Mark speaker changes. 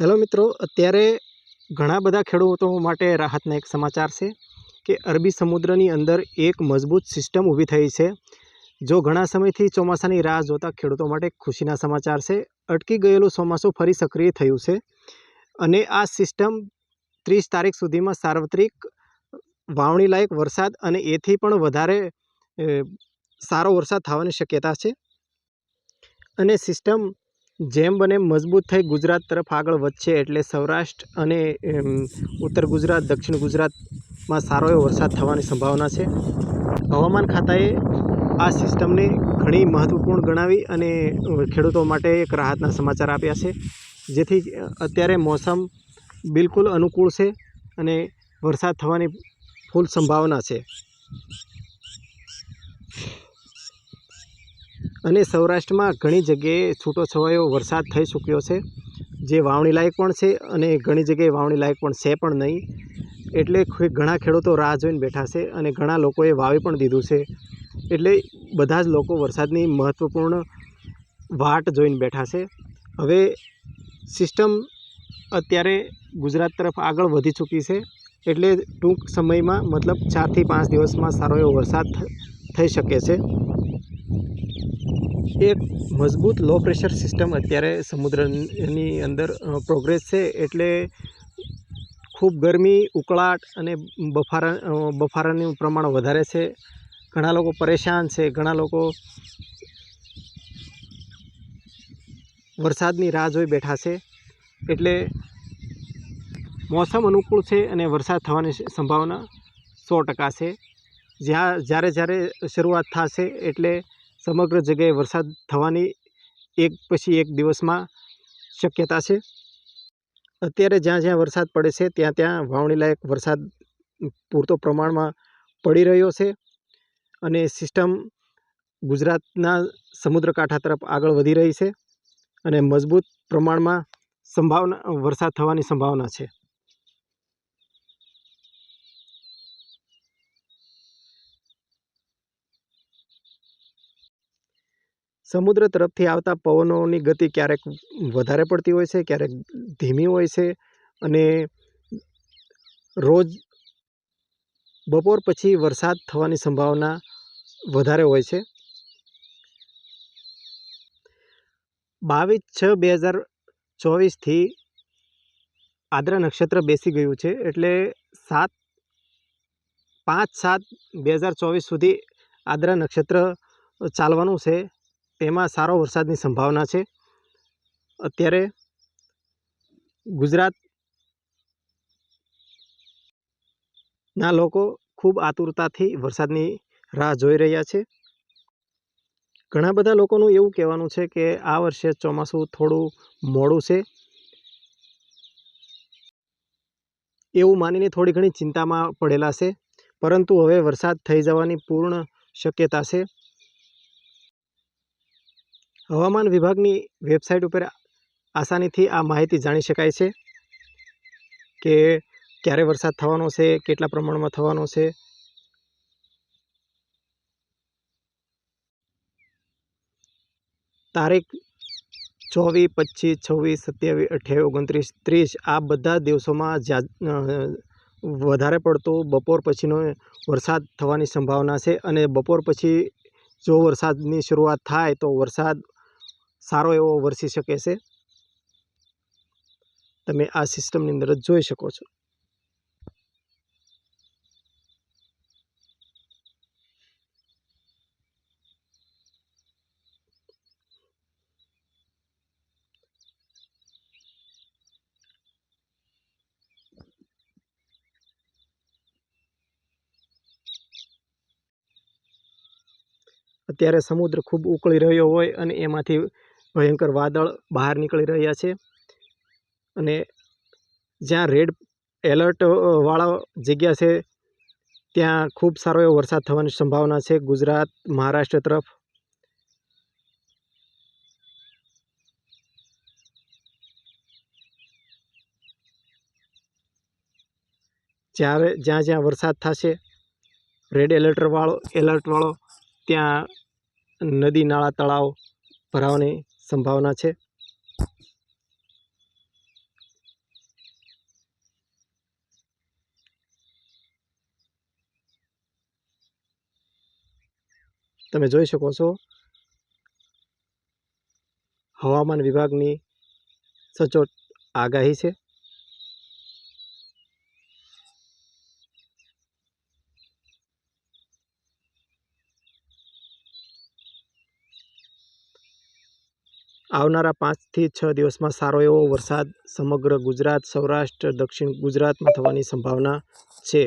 Speaker 1: Hello મિત્રો, અત્યારે ઘણા બધા ખેડૂતો માટે રાહતના એક સમાચાર છે કે અરબી સમુદ્રની અંદર એક મજબૂત સિસ્ટમ ઊભી થઈ છે. જો ઘણા સમયથી ચોમાસાની રાહ જોતા ખેડૂતો માટે ખુશીના સમાચાર છે. અટકી ગયેલું ચોમાસું ફરી સક્રિય થયું છે અને આ સિસ્ટમ ત્રીસ તારીખ સુધીમાં સાર્વત્રિક વાવણી લાયક વરસાદ અને એથી પણ વધારે સારો વરસાદ થવાની શક્યતા છે. અને સિસ્ટમ જેમ બને મજબૂત થઈ ગુજરાત તરફ આગળ વધશે એટલે સૌરાષ્ટ્ર અને ઉત્તર ગુજરાત, દક્ષિણ ગુજરાતમાં સારો એવો વરસાદ થવાની સંભાવના છે. હવામાન ખાતાએ આ સિસ્ટમને ઘણી મહત્ત્વપૂર્ણ ગણાવી અને ખેડૂતો માટે એક રાહતના સમાચાર આપ્યા છે. જેથી અત્યારે મોસમ બિલકુલ અનુકૂળ છે અને વરસાદ થવાની ફૂલ સંભાવના છે. અને સૌરાષ્ટ્રમાં ઘણી જગ્યાએ છૂટો છવાયો વરસાદ થઈ ચૂક્યો છે. જે વાવણી લાયક પણ છે અને ઘણી જગ્યાએ વાવણી લાયક પણ છે પણ નહીં. એટલે ઘણા ખેડૂતો રાહ જોઈને બેઠા છે અને ઘણા લોકોએ વાવી પણ દીધું છે. એટલે બધા જ લોકો વરસાદની મહત્ત્વપૂર્ણ વાટ જોઈને બેઠા છે. હવે સિસ્ટમ અત્યારે ગુજરાત તરફ આગળ વધી ચૂકી છે. એટલે ટૂંક સમયમાં મતલબ ચારથી પાંચ દિવસમાં સારો એવો વરસાદ થઈ શકે છે. એક મજબૂત લો પ્રેશર સિસ્ટમ અત્યારે સમુદ્રની અંદર પ્રોગ્રેસ છે એટલે ખૂબ ગરમી, ઉકળાટ અને બફારા બફારાનું પ્રમાણ વધારે છે. ઘણા લોકો પરેશાન છે, ઘણા લોકો વરસાદની રાહ જોઈ બેઠા છે. એટલે મોસમ અનુકૂળ છે અને વરસાદ થવાની સંભાવના સો ટકા છે. જ્યાં, જ્યારે જ્યારે શરૂઆત થશે એટલે સમગ્ર જગ્યાએ વરસાદ થવાની એક પછી એક દિવસમાં શક્યતા છે. અત્યારે જ્યાં જ્યાં વરસાદ પડે છે, ત્યાં ત્યાં વાવણી લાયક વરસાદ પૂરતો પ્રમાણમાં પડી રહ્યો છે અને સિસ્ટમ ગુજરાતના સમુદ્રકાંઠા તરફ આગળ વધી રહી છે અને મજબૂત પ્રમાણમાં સંભાવના, વરસાદ થવાની સંભાવના છે. સમુદ્ર તરફથી આવતા પવનોની ગતિ ક્યારેક વધારે પડતી હોય છે, ક્યારેક ધીમી હોય છે અને રોજ બપોર પછી વરસાદ થવાની સંભાવના વધારે હોય છે. બાવીસ છ બે હજાર ચોવીસથી આદ્રા નક્ષત્ર બેસી ગયું છે એટલે સાત, પાંચ સાત બે હજાર ચોવીસ સુધી આદ્રા નક્ષત્ર ચાલવાનું છે. તેમાં સારો વરસાદની સંભાવના છે. અત્યારે ગુજરાતના લોકો ખૂબ આતુરતાથી વરસાદની રાહ જોઈ રહ્યા છે. ઘણા બધા લોકોનું એવું કહેવાનું છે કે આ વર્ષે ચોમાસું થોડું મોડું છે. એવું માનીને થોડી ઘણી ચિંતામાં પડેલા છે. પરંતુ હવે વરસાદ થઈ જવાની પૂર્ણ શક્યતા છે. હવામાન વિભાગની વેબસાઇટ ઉપર આસાનીથી આ માહિતી જાણી શકાય છે કે ક્યારે વરસાદ થવાનો છે, કેટલા પ્રમાણમાં થવાનો છે. તારીખ ચોવીસ, પચીસ, છવ્વીસ, સત્યાવીસ, અઠ્યાવીસ, ઓગણત્રીસ, ત્રીસ આ બધા દિવસોમાં વધારે પડતો બપોર પછીનો વરસાદ થવાની સંભાવના છે અને બપોર પછી જો વરસાદની શરૂઆત થાય તો વરસાદ સારો એવો વરસી શકે છે? તમે આ સિસ્ટમની અંદર જ જોઈ શકો છો. અત્યારે સમુદ્ર ખૂબ ઉકળી રહ્યો હોય અને એમાંથી ભયંકર વાદળ બહાર નીકળી રહ્યા છે. અને જ્યાં રેડ એલર્ટ અ, વાળા જગ્યા છે ત્યાં ખૂબ સારો એવો વરસાદ થવાની સંભાવના છે ગુજરાત મહારાષ્ટ્ર તરફ. જ્યારે જ્યાં જ્યાં વરસાદ થશે રેડ એલર્ટ વાળો એલર્ટ વાળો ત્યાં નદી નાળા તળાવ ભરાવાની સંભાવના છે? તમે જોઈ શકો છો હવામાન વિભાગની સચોટ આગાહી છે. આવનારા પાંચથી છ દિવસમાં સારો એવો વરસાદ સમગ્ર ગુજરાત, સૌરાષ્ટ્ર, દક્ષિણ ગુજરાતમાં થવાની સંભાવના છે.